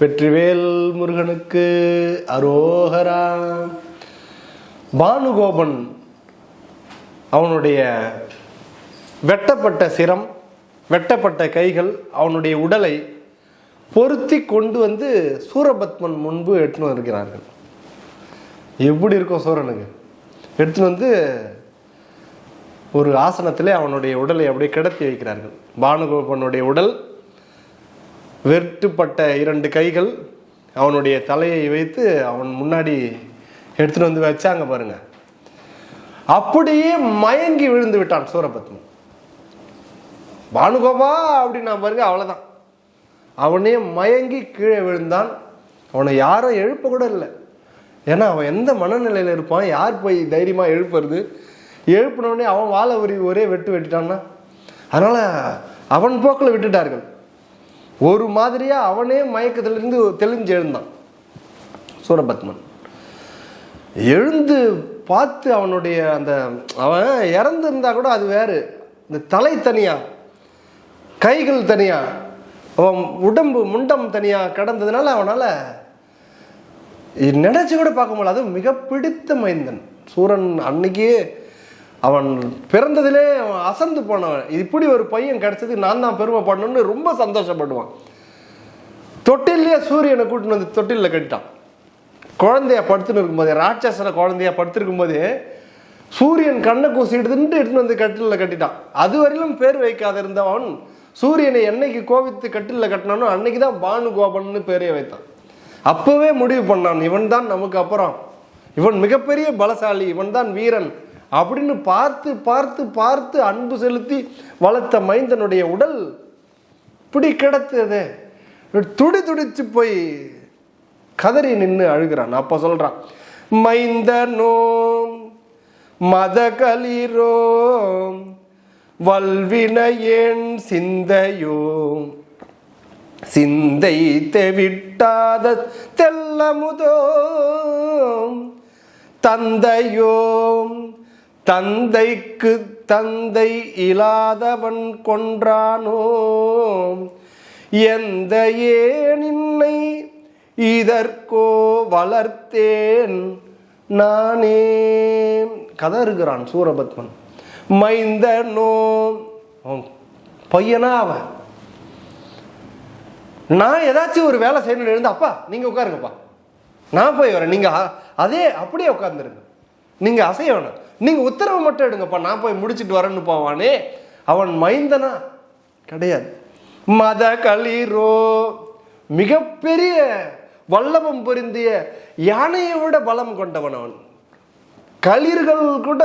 வெற்றிவேல் முருகனுக்கு அரோகரா. பானுகோபன் அவனுடைய வெட்டப்பட்ட சிரம் வெட்டப்பட்ட கைகள் அவனுடைய உடலை பொருத்தி கொண்டு வந்து சூரபத்மன் முன்பு எடுத்துன்னு வந்திருக்கிறார்கள். எப்படி இருக்கும் சூரனுக்கு? எடுத்துன்னு வந்து ஒரு ஆசனத்திலே அவனுடைய உடலை அப்படியே கிடத்தி வைக்கிறார்கள். பானுகோபனுடைய உடல் வெட்டுப்பட்ட இரண்டு கைகள் அவனுடைய தலையை வைத்து அவன் முன்னாடி எடுத்துட்டு வந்து வச்சாங்க பாருங்க. அப்படியே மயங்கி விழுந்து விட்டான் சூரபத்மன். பானுகோபா அப்படின்னா பாருங்க அவ்வளோதான் அவனே மயங்கி கீழே விழுந்தான். அவனை யாரும் எழுப்ப கூட இல்லை. ஏன்னா அவன் எந்த மனநிலையில் இருப்பான்? யார் போய் தைரியமாக எழுப்புறது? எழுப்பினோடனே அவன் வாழை ஒரு ஒரே வெட்டு வெட்டிட்டான்னா? அதனால் அவன் போக்கில் விட்டுட்டார்கள். ஒரு மாதிரியாக அவனே மயக்கத்திலிருந்து தெளிஞ்சு எழுந்தான். சூரபத்மன் எழுந்து பார்த்து அவனுடைய அந்த அவன் இறந்துருந்தா கூட அது வேறு. இந்த தலை தனியாக கைகள் தனியாக அவன் உடம்பு முண்டம் தனியாக கடந்ததுனால அவனால் நினச்சி கூட பார்க்க முடியல. அதுவும் மிக பிடித்த மைந்தன். சூரன் அன்னைக்கே அவன் பிறந்ததிலே அவன் அசந்து போனவன். இப்படி ஒரு பையன் கிடைச்சது நான் தான் பெருமைப்படணும்னு ரொம்ப சந்தோஷப்படுவான். தொட்டிலே சூரியனை கூட்டின்னு வந்து தொட்டிலில் கட்டிட்டான். குழந்தைய படுத்துன்னு இருக்கும்போது ராட்சசனை குழந்தைய படுத்திருக்கும் போது சூரியன் கண்ணை கூசிடுதுன்ட்டு எடுத்துன்னு வந்து கட்டிலில் கட்டிட்டான். அது வரையிலும் பேர் வைக்காத இருந்தவன் சூரியனை என்னைக்கு கோவித்து கட்டிலில் கட்டினானோ அன்னைக்கு தான் பானு கோபன்னு பேரே வைத்தான். அப்போவே முடிவு பண்ணான் இவன் தான் நமக்கு அப்புறம். இவன் மிகப்பெரிய பலசாலி இவன் தான் வீரன். அப்படின்னு பார்த்து பார்த்து பார்த்து அன்பு செலுத்தி வளர்த்த மைந்தனுடைய உடல் இப்படி கிடத்தது. துடி துடிச்சு போய் கதறி நின்று அழுகிறான். அப்ப சொல்றான் மைந்தனோம் மதகளிரோம் வல்வினையேன் சிந்தையோம் சிந்தை தெவிட்டாத தெல்லமுதோ தந்தையோம் தந்தைக்கு தந்தை இல்லாதவன் கொன்றானோம் எந்த ஏனின்னை இதற்கோ வளர்த்தேன் நானே. இருக்கிறான் சூரபத்மன். மைந்தனோ? பையனா அவன்? நான் ஏதாச்சும் ஒரு வேலை செய்யணும்னு எழுந்து அப்பா நீங்க உட்காருங்கப்பா. நான் போய் வரேன். நீங்க அதே அப்படியே உட்காந்துருங்க நீங்க அசைய வேணாம் நீங்கள் உத்தரவு மட்டும் எடுங்கப்பா நான் போய் முடிச்சிட்டு வரேன்னு போவானே. அவன் மைந்தனா? கிடையாது. மத களிரோ மிகப்பெரிய வல்லபம் பொருந்திய யானையை விட பலம் கொண்டவன் அவன். களிர்கள் கூட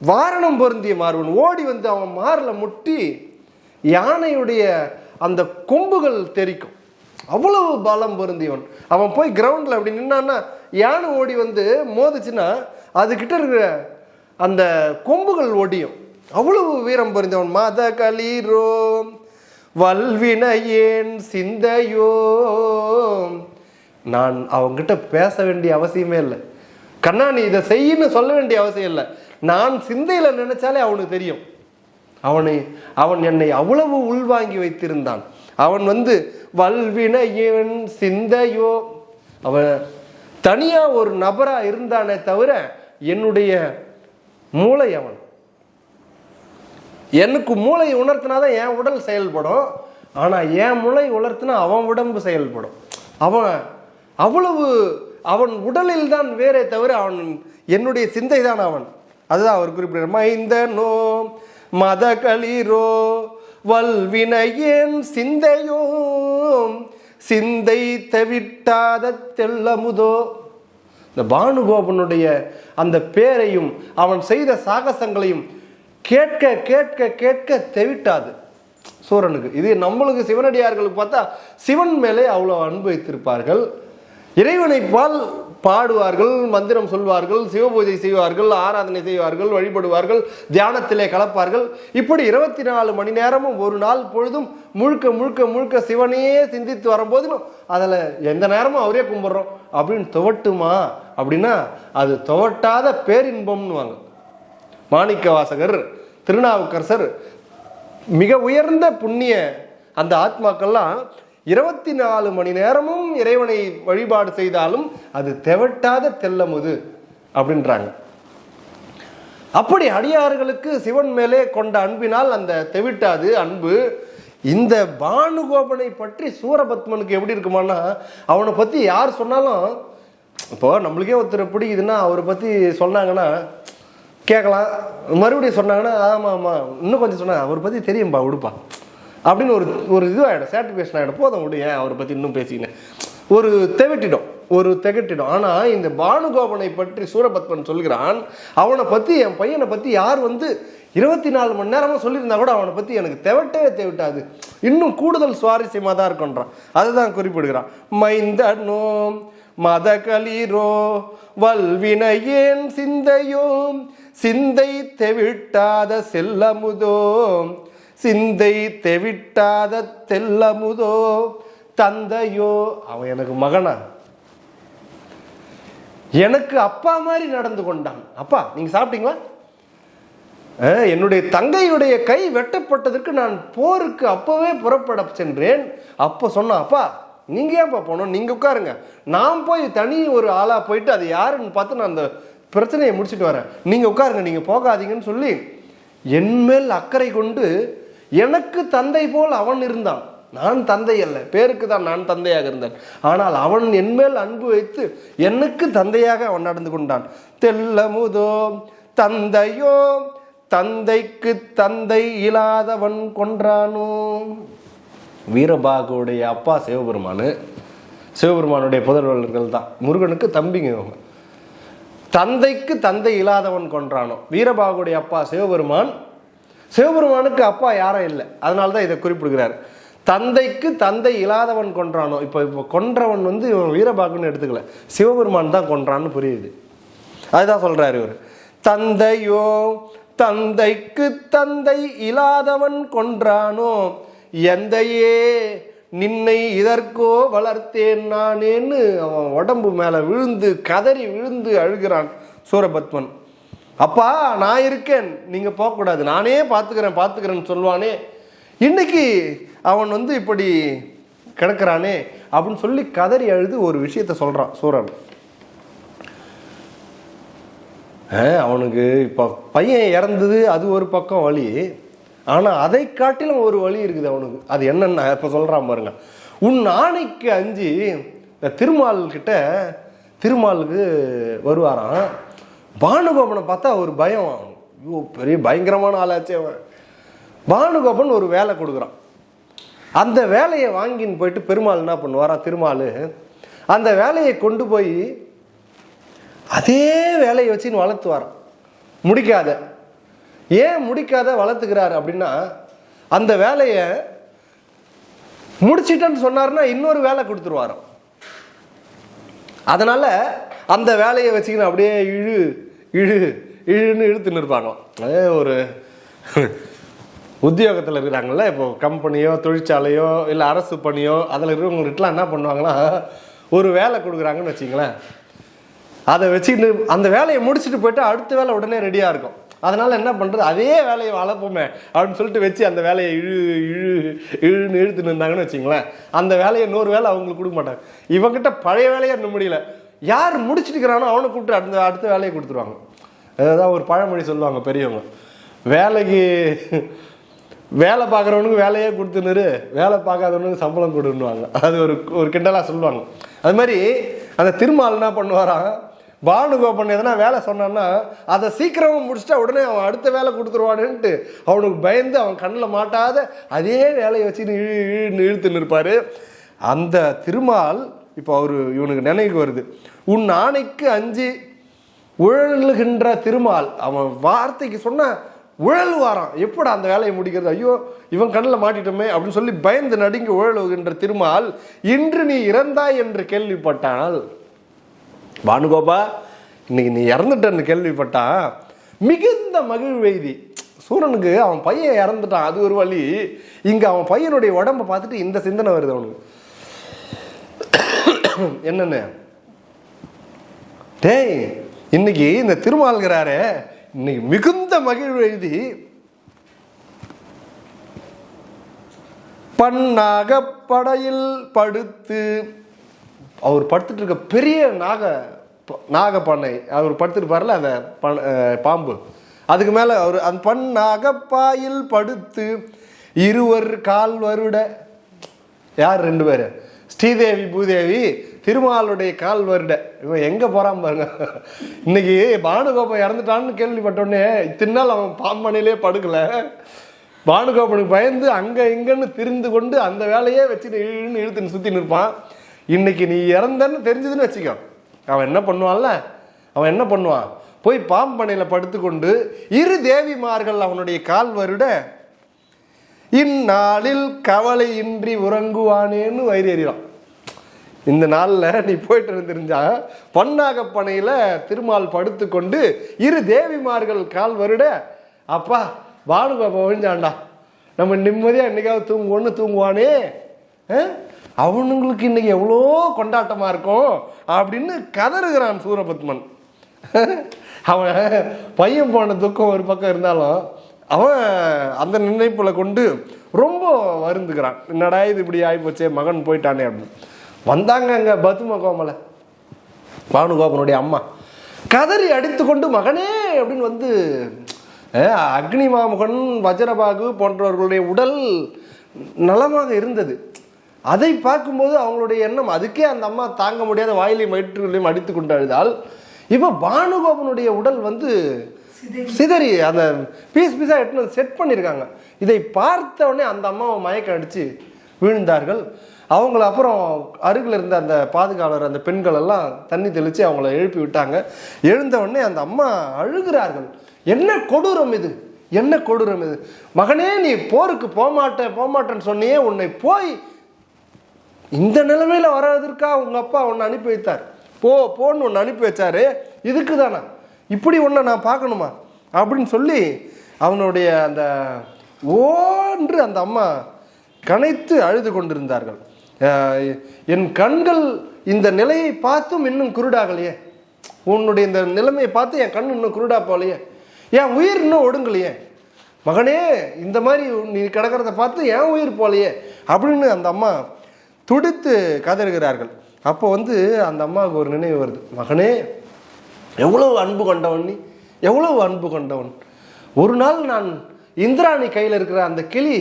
வாரணம் பொருந்திய மாறுவன் ஓடி வந்து அவன் மாரில் முட்டி யானையுடைய அந்த கொம்புகள் தெரிக்கும். அவ்வளவு பலம் பொருந்தியவன். அவன் போய் கிரவுண்டில் அப்படி நின்னான்னா யானை ஓடி வந்து மோதுச்சுன்னா அதுக்கிட்ட இருக்கிற அந்த கொம்புகள் ஒடியும். அவ்வளவு வீரம் புரிந்தவன் மத களிரோ வல்வினையேன் சிந்தையோ நான் அவங்ககிட்ட பேச வேண்டிய அவசியமே இல்லை. கண்ணா நீ இதை செய்யன்னு சொல்ல வேண்டிய அவசியம் இல்லை. நான் சிந்தையில் நினைச்சாலே அவனுக்கு தெரியும். அவனை அவன் என்னை அவ்வளவு உள்வாங்கி வைத்திருந்தான். அவன் வந்து வல்வினையன் சிந்தையோ. அவன் தனியா ஒரு நபரா இருந்தானே தவிர என்னுடைய மூளை அவன். எனக்கு மூளை உணர்த்தினாதான் என் உடல் செயல்படும். ஆனால் என் மூளை உணர்த்தினா அவன் உடம்பு செயல்படும். அவன் அவ்வளவு அவன் உடலில் தான் வேறே தவிர அவன் என்னுடைய சிந்தை தான் அவன். அதுதான் அவர் குறிப்பிட்டார் மைந்தனோ மத களிரோ வல்வினையேன் சிந்தையோ சிந்தை தவிட்டாத தெள்ளமுதோ இந்த பானுகோபனுடைய அந்த பேரையும் அவன் செய்த சாகசங்களையும் கேட்க கேட்க கேட்க தெவிட்டாது. சூரனுக்கு. இது நம்மளுக்கு சிவனடியார்களுக்கு பார்த்தா சிவன் மேலே அவ்வளோ அன்பு வைத்திருப்பார்கள். இறைவனை பால் பாடுவார்கள் மந்திரம் சொல்வார்கள் சிவபூஜை செய்வார்கள் ஆராதனை செய்வார்கள் வழிபடுவார்கள் தியானத்திலே கலப்பார்கள். இப்படி இருபத்தி நாலு மணி நேரமும் ஒரு நாள் பொழுதும் முழுக்க முழுக்க முழுக்க சிவனையே சிந்தித்து வரும்போதிலும் அதில் எந்த நேரமும் அவரே கும்பிட்றோம். அப்படின்னு துவட்டுமா? அப்படின்னா அது துவட்டாத பேரின்பம்னு வாங்க மாணிக்க வாசகர் திருநாவுக்கரசர் மிக உயர்ந்த புண்ணிய அந்த ஆத்மாக்கள்லாம் இருபத்தி நாலு மணி நேரமும் இறைவனை வழிபாடு செய்தாலும் அது தெவட்டாத தெல்லமுது அப்படின்றாங்க. அப்படி அடியார்களுக்கு சிவன் மேலே கொண்ட அன்பினால் அந்த தெவிட்டாது அன்பு இந்த பானுகோபனை பற்றி சூரபத்மனுக்கு எப்படி இருக்குமானா அவனை பத்தி யார் சொன்னாலும் இப்போ நம்மளுக்கே ஒருத்தர் பிடிக்குதுன்னா அவரை பத்தி சொன்னாங்கன்னா கேட்கலாம். மறுபடியும் சொன்னாங்கன்னா ஆமா ஆமா இன்னும் கொஞ்சம் சொன்னாங்க அவரை பத்தி தெரியும்பா விடுப்பா அப்படின்னு ஒரு ஒரு இதுவாகிடும் சாட்டிஸ்ஃபேக்ஷன் ஆகிடும் போதும் விடு ஏன் அவரை பற்றி இன்னும் பேசினேன் ஒரு தெவிட்டிடும் ஒரு திகட்டிடும். ஆனால் இந்த பானுகோபனை பற்றி சூரபத்மன் சொல்கிறான் அவனை பற்றி என் பையனை பற்றி யார் வந்து இருபத்தி நாலு மணி நேரமாக சொல்லியிருந்தா கூட அவனை பற்றி எனக்கு தெவட்டவே தெவிட்டாது. இன்னும் கூடுதல் சுவாரஸ்யமாக தான் இருக்குன்றான். அதுதான் குறிப்பிடுகிறான். மைந்தனோ மதகளிரோ வல்வினையேன் சிந்தையோ சிந்தை தெவிட்டாத செல்லமுதோ சிந்தை தெவிட்டாத தெல்லமுதோ தந்தையோ அவன் எனக்கு மகனா? எனக்கு அப்பா மாதிரி நடந்து கொண்டான். அப்பா நீங்க சாப்பிட்டீங்களா? என்னுடைய தங்கையுடைய கை வெட்டப்பட்டதற்கு நான் போருக்கு அப்பவே புறப்பட சென்றேன். அப்போ சொன்னான் அப்பா நீங்க ஏன்ப்பா போனோம்? நீங்க உட்காருங்க. நான் போய் தனி ஒரு ஆளா போயிட்டு அது யாருன்னு பார்த்து நான் அந்த பிரச்சனையை முடிச்சிட்டு வரேன். நீங்க உட்காருங்க நீங்க போகாதீங்கன்னு சொல்லி என்மேல் அக்கறை கொண்டு எனக்கு தந்தை போல் அவன் இருந்தான். நான் தந்தை அல்ல. பேருக்கு தான் நான் தந்தையாக இருந்தேன். ஆனால் அவன் என்மேல் அன்பு வைத்து எனக்கு தந்தையாக அவன் நடந்து கொண்டான். தெல்லமுதோ தந்தையோ தந்தைக்கு தந்தை இல்லாதவன் கொன்றானோ? வீரபாகுடைய அப்பா சிவபெருமானு சிவபெருமானுடைய புதல்வர்கள் தான். முருகனுக்கு தம்பிங்க இவங்க. தந்தைக்கு தந்தை இல்லாதவன் கொன்றானோ? வீரபாகுடைய அப்பா சிவபெருமான் சிவபெருமானுக்கு அப்பா யாரும் இல்லை. அதனால தான் இதை குறிப்பிடுகிறார். தந்தைக்கு தந்தை இல்லாதவன் கொன்றானோ இப்போ இப்போ கொன்றவன் வந்து இவன் வீரபாகுன்னு எடுத்துக்கல. சிவபெருமான் தான் கொன்றான்னு புரியுது. அதுதான் சொல்கிறார் இவர். தந்தையோ தந்தைக்கு தந்தை இல்லாதவன் கொன்றானோ எந்தையே நின்னை இதற்கோ வளர்த்தேன் நானேன்னு அவன் உடம்பு மேலே விழுந்து கதறி விழுந்து அழுகிறான் சூரபத்மன். அப்பா நான் இருக்கேன். நீங்கள் போகக்கூடாது. நானே பார்த்துக்கிறேன் பார்த்துக்கிறேன்னு சொல்லுவானே. இன்னைக்கு அவன் வந்து இப்படி கிடக்குறானே அப்படின்னு சொல்லி கதறி அழுது ஒரு விஷயத்த சொல்கிறான் சூரன். அவனுக்கு இப்போ பையன் இறந்தது அது ஒரு பக்கம் வழி. ஆனால் அதை காட்டிலும் ஒரு வழி இருக்குது அவனுக்கு. அது என்னென்ன இப்போ சொல்கிறான் பாருங்க. உன் ஆணைக்கு அஞ்சு திருமால் கிட்ட திருமாலுக்கு வருவாராம். பானுகோபனை பார்த்தா ஒரு பயம். ஐயோ பெரிய பயங்கரமான ஆளாச்சே அவன். பானுகோபன் ஒரு வேலை கொடுக்குறான். அந்த வேலையை வாங்கின்னு போயிட்டு பெருமாள் என்ன பண்ணுவாரா? திருமால் அந்த வேலையை கொண்டு போய் அதே வேலையை வச்சுன்னு வளர்த்துவார் முடிக்காத. ஏன் முடிக்காத வளர்த்துக்கிறாரு அப்படின்னா அந்த வேலையை முடிச்சிட்டேன்னு சொன்னார்னா இன்னொரு வேலை கொடுத்துருவாராம். அதனால் அந்த வேலையை வச்சுக்கின்னு அப்படியே இழு இழு இழுன்னு இழுத்துன்னு இருப்பாங்களாம் அதே ஒரு உத்தியோகத்தில் இருக்கிறாங்கல்ல இப்போ கம்பெனியோ தொழிற்சாலையோ இல்லை அரசு பணியோ அதில் இருக்கிறவங்ககிட்டலாம் என்ன பண்ணுவாங்கன்னா ஒரு வேலை கொடுக்குறாங்கன்னு வச்சிங்களேன். அதை வச்சுக்கிட்டு அந்த வேலையை முடிச்சுட்டு போயிட்டு அடுத்த வேலை உடனே ரெடியாக இருக்கும். அதனால் என்ன பண்ணுறது அதே வேலையை வளர்ப்போமே அப்படின்னு சொல்லிட்டு வச்சு அந்த வேலையை இழு இழு இழுன்னு இழுத்துன்னு இருந்தாங்கன்னு வச்சிங்களேன். அந்த வேலையை இன்னொரு வேலை அவங்களுக்கு கொடுக்க மாட்டாங்க. இவங்கிட்ட பழைய வேலையை இன்னும் முடியல. யார் முடிச்சிட்டுக்கிறானோ அவனை கூப்பிட்டு அடுத்த அடுத்த வேலையை கொடுத்துருவாங்க. அதான் ஒரு பழமொழி சொல்லுவாங்க பெரியவங்க. வேலைக்கு வேலை பார்க்குறவனுக்கு வேலையே கொடுத்துனுரு வேலை பார்க்காதவனுக்கு சம்பளம் கொடுன்னுவாங்க. அது ஒரு ஒரு கிண்டலாக சொல்லுவாங்க. அது மாதிரி அந்த திருமால் என்ன பண்ணுவாராம் பானுகோபன் எதனா வேலை சொன்னான்னா அதை சீக்கிரமாக முடிச்சுட்டா உடனே அவன் அடுத்த வேலை கொடுத்துருவானுன்ட்டு அவனுக்கு பயந்து அவன் கண்ணில் மாட்டாத அதே வேலையை வச்சு இழு இழுன்னு இழுத்துன்னு இருப்பாரு. அந்த திருமால் இப்போ அவர் இவனுக்கு நினைவுக்கு வருது. உன் ஆணைக்கு அஞ்சு உழல்கின்ற திருமால் அவன் வார்த்தைக்கு சொன்ன உழல் வாரம் எப்படா அந்த வேலையை முடிக்கிறது? ஐயோ இவன் கண்ணில் மாட்டிட்டோமே அப்படின்னு சொல்லி பயந்து நடுங்கி உழலுகின்ற திருமால் இன்று நீ இறந்தாய் என்று கேள்விப்பட்டால் பானுகோபா இன்னைக்கு நீ இறந்துட்டன்னு கேள்விப்பட்டான் மிகுந்த மகிழ்வெய்தி சூரனுக்கு அவன் பையன் இறந்துட்டான் அது ஒரு வழி. இங்கே அவன் பையனுடைய உடம்பை பார்த்துட்டு இந்த சிந்தனை வருது அவனுக்கு. என்னென்ன? டேய் இன்னைக்கு இந்த திருமால்கிறாரே இன்னைக்கு மிகுந்த மகிழ்வெய்தி பன்னாகப்படையில் படுத்து அவர் படுத்துட்டு இருக்க பெரிய நாக நாகப்பண்ணை அவர் படுத்துருப்பார்ல அந்த பண- பாம்பு. அதுக்கு மேலே அவர் அந்த பண் நாகப்பாயில் படுத்து இருவர் கால் வருட யார் ரெண்டு பேர்? ஸ்ரீதேவி பூதேவி திருமாலுடைய கால் வருட. இவன் எங்கே போகிறான் பாருங்க. இன்னைக்கு பானுகோபம் இறந்துட்டான்னு கேள்விப்பட்டோடனே இத்தனை நாள் அவன் பாம்பனையிலே படுக்கல. பானுகோபனுக்கு பயந்து அங்கே இங்கன்னு திரிந்து கொண்டு அந்த வேலையே வச்சுட்டு இழுன்னு இழுத்துன்னு சுற்றி நிற்பான் இன்னைக்கு நீ இறந்தன்னு தெரிஞ்சதுன்னு வச்சுக்கோ. அவன் என்ன பண்ணுவான்ல? அவன் என்ன பண்ணுவான்? போய் பாம்பனையில் படுத்துக்கொண்டு இரு தேவிமார்கள் அவனுடைய கால் வருட இந்நாளில் கவலையின்றி உறங்குவானேன்னு வயிறு எறிகிறான். இந்த நாளில் நீ போயிட்டு தெரிஞ்சா பன்னாகப்பனையில் திருமால் படுத்துக்கொண்டு இரு தேவிமார்கள் கால் வருட அப்பா பானுபாப்பா ஒழிஞ்சாண்டா நம்ம நிம்மதியாக என்னைக்காவது தூங்குவோன்னு தூங்குவானே. ஆ? அவனுங்களுக்கு இன்னைக்கு எவ்வளோ கொண்டாட்டமாக இருக்கும் அப்படின்னு கதறுகிறான் சூரபத்மன். அவன் பையன் போன துக்கம் ஒரு பக்கம் இருந்தாலும் அவன் அந்த நினைப்பில் கொண்டு ரொம்ப வருந்துக்கிறான் என்னடா இது இப்படி ஆகிப்போச்சே மகன் போயிட்டானே அப்படின்னு. வந்தாங்க அங்கே பத்தும கோமலை பானுகோபனுடைய அம்மா. கதறி அடித்துக்கொண்டு மகனே அப்படின்னு வந்து அக்னி மாமுகன் வஜ்ரபாகு போன்றவர்களுடைய உடல் நலமாக இருந்தது. அதை பார்க்கும்போது அவங்களுடைய எண்ணம் அதுக்கே அந்த அம்மா தாங்க முடியாத வாயிலையும் வயிற்றுகளையும் அடித்து கொண்டு அழுதால் இப்போ பானுகோபனுடைய உடல் வந்து சிதறி. அந்த பீஸ் பீஸாக எட்டு செட் பண்ணியிருக்காங்க. இதை பார்த்த உடனே அந்த அம்மாவை மயக்கம் அடித்து விழுந்தார்கள். அவங்கள அப்புறம் அருகில் இருந்த அந்த பாதுகாவலர் அந்த பெண்கள் எல்லாம் தண்ணி தெளித்து அவங்கள எழுப்பி விட்டாங்க. எழுந்த உடனே அந்த அம்மா அழுகிறார்கள். என்ன கொடூரம் இது? என்ன கொடூரம் இது? மகனே நீ போருக்கு போகமாட்டேன் போகமாட்டேன்னு சொன்னியே உன்னை போய் இந்த நிலைமையில் வராதற்காக உங்கள் அப்பா உன்னை அனுப்பி வைத்தார். போ போன்னு ஒன்று அனுப்பி வச்சாரு. இதுக்கு தானா? இப்படி ஒன்றை நான் பார்க்கணுமா? அப்படின்னு சொல்லி அவனுடைய அந்த ஓன்று அந்த அம்மா கனைத்து அழுது கொண்டிருந்தார்கள். என் கண்கள் இந்த நிலையை பார்த்தும் இன்னும் குருடாகலையே. உன்னுடைய இந்த நிலைமையை பார்த்து என் கண் இன்னும் குருடா போகலையே. என் உயிர் இன்னும் ஒடுங்கலையே. மகனே இந்த மாதிரி நீ கிடக்கிறத பார்த்து என் உயிர் போகலையே. அப்படின்னு அந்த அம்மா துடித்து கதறுகிறார்கள் அப்போ வந்து அந்த அம்மாவுக்கு ஒரு நினைவு வருது. மகனே எவ்வளவு அன்பு கொண்டவன் நீ? எவ்வளவு அன்பு கொண்டவன்? ஒரு நாள் நான் இந்திராணி கையில் இருக்கிற அந்த கிளி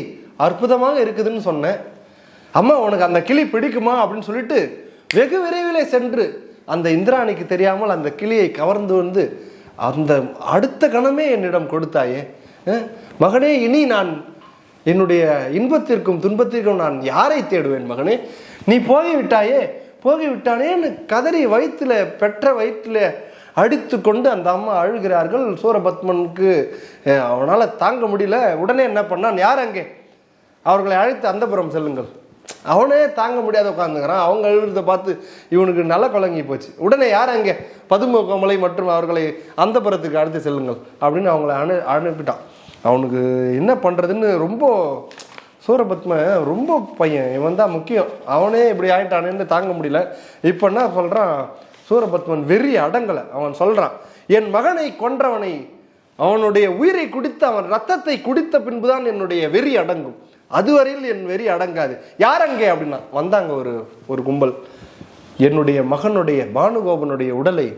அற்புதமாக இருக்குதுன்னு சொன்னேன். அம்மா உனக்கு அந்த கிளி பிடிக்குமா? அப்படின்னு சொல்லிட்டு வெகு விரைவில் சென்று அந்த இந்திராணிக்கு தெரியாமல் அந்த கிளியை கவர்ந்து வந்து அந்த அடுத்த கணமே என்னிடம் கொடுத்தாயே. மகனே இனி நான் என்னுடைய இன்பத்திற்கும் துன்பத்திற்கும் நான் யாரை தேடுவேன் மகனே? நீ போகிவிட்டாயே போகிவிட்டானேன்னு கதறி வயிற்றுல பெற்ற வயிற்றில் அடித்து கொண்டு அந்த அம்மா அழுகிறார்கள். சூரபத்மனுக்கு அவனால் தாங்க முடியல. உடனே என்ன பண்ணான்? யார் அங்கே? அவர்களை அழைத்து அந்தபுரம் செல்லுங்கள். அவனே தாங்க முடியாத உட்காந்துக்கிறான் அவங்க அழுகிறத பார்த்து இவனுக்கு நல்ல குழங்கி போச்சு. உடனே யார் அங்கே? பதும கோமலை மற்றும் அவர்களை அந்தபுரத்துக்கு அழைத்து செல்லுங்கள் அப்படின்னு அவங்கள அனு அனுப்பிட்டான். அவனுக்கு என்ன பண்ணுறதுன்னு ரொம்ப சூரபத்ம ரொம்ப பையன். இவன் தான் முக்கியம். அவனே இப்படி ஆயிட்டானேன்னு தாங்க முடியல. இப்போ என்ன சொல்கிறான் சூரபத்மன் வெறி அடங்கலை. அவன் சொல்கிறான் என் மகனை கொன்றவனை அவனுடைய உயிரை குடித்த அவன் ரத்தத்தை குடித்த பின்புதான் என்னுடைய வெறி அடங்கும். அதுவரையில் என் வெறி அடங்காது. யார் அங்கே? அப்படின்னா வந்தாங்க ஒரு ஒரு கும்பல். என்னுடைய மகனுடைய பானுகோபனுடைய உடலை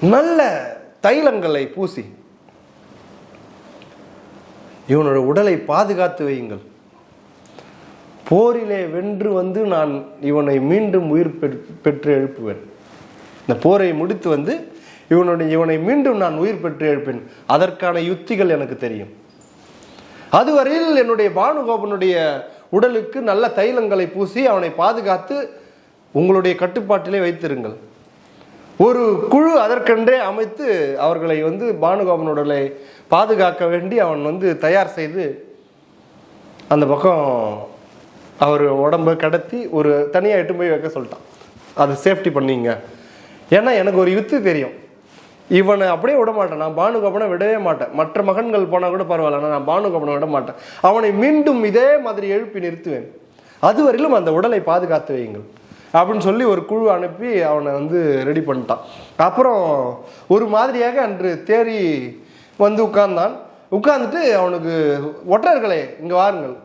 நல்ல தைலங்களை பூசி இவனோட உடலை பாதுகாத்து வையுங்கள். போரிலே வென்று வந்து நான் இவனை மீண்டும் உயிர் பெற்- பெற்று எழுப்புவேன். இந்த போரை முடித்து வந்து இவனுடைய இவனை மீண்டும் நான் உயிர் பெற்று எழுப்பேன். அதற்கான யுத்திகள் எனக்கு தெரியும். அதுவரையில் என்னுடைய பானுகோபனுடைய உடலுக்கு நல்ல தைலங்களை பூசி அவனை பாதுகாத்து உங்களுடைய கட்டுப்பாட்டிலே வைத்திருங்கள். ஒரு குழு அதற்கென்றே அமைத்து அவர்களை வந்து பானுகோபன் உடலை பாதுகாக்க வேண்டி அவன் வந்து தயார் செய்து அந்த பக்கம் அவர் உடம்ப கடத்தி ஒரு தனியாக எட்டு போய் வைக்க சொல்லிட்டான். அதை சேஃப்டி பண்ணிங்க. ஏன்னா எனக்கு ஒரு யுத்து தெரியும். இவனை அப்படியே விட மாட்டேன். நான் பானுகோபனை விடவே மாட்டேன். மற்ற மகன்கள் போனால் கூட பரவாயில்ல. ஆனா நான் பானுகோபனை விட மாட்டேன். அவனை மீண்டும் இதே மாதிரி எழுப்பி நிறுத்துவேன். அதுவரையிலும் அந்த உடலை பாதுகாத்து வையுங்கள். அப்படின்னு சொல்லி ஒரு குழு அனுப்பி அவனை வந்து ரெடி பண்ணிட்டான். அப்புறம் ஒரு மாதிரியாக அன்று தேறி வந்து உட்கார்ந்தான். உட்கார்ந்துட்டு அவனுக்கு ஒற்றர்களே இங்கே வாருங்கள்.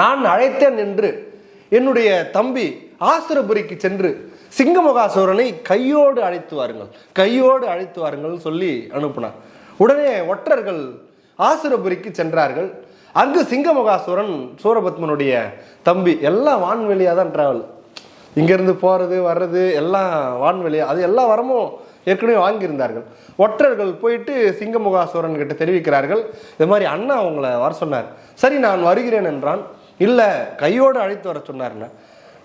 நான் அழைத்தேன் என்று என்னுடைய தம்பி ஆசுரபுரிக்கு சென்று சிங்கமகாசுரனை கையோடு அழைத்து வாருங்கள். கையோடு அழைத்து வாருங்கள் சொல்லி அனுப்புனார் உடனே ஒற்றர்கள் ஆசுரபுரிக்கு சென்றார்கள். அங்கு சிங்கமகாசுரன் சூரபத்மனுடைய தம்பி எல்லாம் வான்வெளியாக தான் டிராவல் இங்கேருந்து போகிறது வர்றது எல்லாம் வான்வெளி அது எல்லா வரமும் ஏற்கனவே வாங்கியிருந்தார்கள் ஒற்றர்கள் போயிட்டு சிங்கமுகாசுரன் கிட்ட தெரிவிக்கிறார்கள். இது மாதிரி அண்ணா அவங்கள வர சொன்னார். சரி நான் வருகிறேன் என்றான். இல்லை கையோடு அழைத்து வர சொன்னார்னா.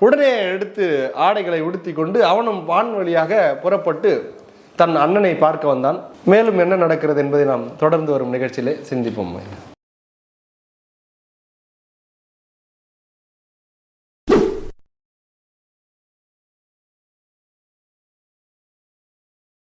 உடனே எடுத்து ஆடைகளை உடுத்தி கொண்டு அவனும் வான்வழியாக புறப்பட்டு தன் அண்ணனை பார்க்க வந்தான். மேலும் என்ன நடக்கிறது என்பதை நாம் தொடர்ந்து வரும் நிகழ்ச்சியிலே சிந்திப்போம்.